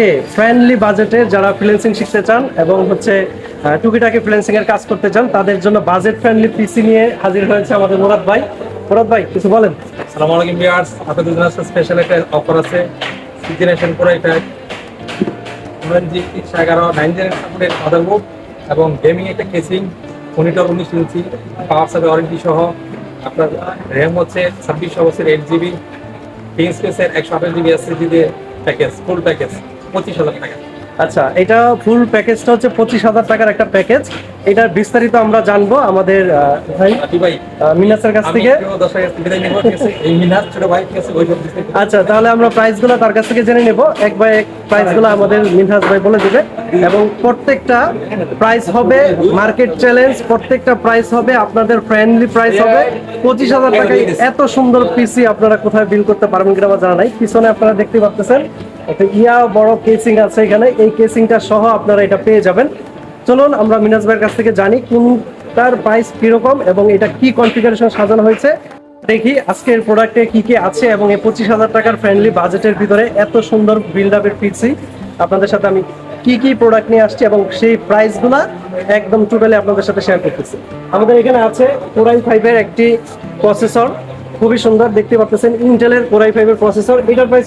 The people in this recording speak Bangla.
আজকে ফ্রেন্ডলি বাজেটে যারা ফ্রিল্যান্সিং শিখতে চান এবং হচ্ছে টুকিটাকি ফ্রিল্যান্সিং এর কাজ করতে চান, তাদের জন্য বাজেট ফ্রেন্ডলি পিসি নিয়ে হাজির হয়েছে আমাদের মুরাদ ভাই। মুরাদ ভাই, কিছু বলেন? সালাম আলাইকুম ভিউয়ার্স আপনাদের জন্য স্পেশাল একটা অফার আছে সিজনেশন পুরো এটা। জি একশো এগারো নাইন জেনারেশন সাপোর্টের মাদারবোর্ড এবং গেমিং একটা কেসিং মনিটর উনিশ ইঞ্চি পাওয়ার সাথে ওয়ারেন্টি সহ, আপনার র্যাম হচ্ছে ছাব্বিশশো বছর এইট জিবি তিন স্পেসের একশো আঠাশ জিবি এসএসডি দিয়ে প্যাকেজ ফুল প্যাকেজ পঁচিশ হাজার টাকা। আচ্ছা এটা ফুল প্যাকেজটা হচ্ছে পঁচিশ হাজার টাকার একটা প্যাকেজ এটার বিস্তারিত আমরা জানব আমাদের ভাই মিনাসের কাছ থেকে। আচ্ছা তাহলে আমরা প্রাইসগুলো তার কাছ থেকে জেনে নেব। এক বাই এক প্রাইসগুলো আমাদের মিনহাজ ভাই বলে দিবে। এবং প্রত্যেকটা প্রাইস হবে মার্কেট চ্যালেঞ্জ প্রত্যেকটা প্রাইস হবে আপনাদের ফ্রেন্ডলি প্রাইস হবে। পঁচিশ হাজার টাকায় এত সুন্দর পিসি আপনারা কোথায় বিল করতে পারবেন কিনা আমার জানা নাই। পিছনে আপনারা দেখতে পাচ্ছেন। একটা ইয়া বড় কেসিং আছে এখানে। এই কেসিংটা সহ আপনারা এটা পেয়ে যাবেন। চলুন, আমরা মিনাজ ভাইয়ের কাছ থেকে জানি কোনটার প্রাইস কীরকম এবং এটা কি কনফিগারেশন সাজানো হয়েছে। দেখি আজকের প্রোডাক্টে কি কি আছে এবং এই পঁচিশ হাজার টাকার ফ্রেন্ডলি বাজেটের ভিতরে এত সুন্দর বিল্ড আপের পিসি আপনাদের সাথে আমি কি কি প্রোডাক্ট নিয়ে আসছি এবং সেই প্রাইসগুলা একদম টোটালি আপনাদের সাথে শেয়ার করতেছি। আমাদের এখানে আছে কোরাই ফাইভের একটি প্রসেসর খুবই সুন্দর, দেখতে পাচ্ছেন ইন্টেলের কোরাই ফাইভের প্রসেসর এটার প্রাইস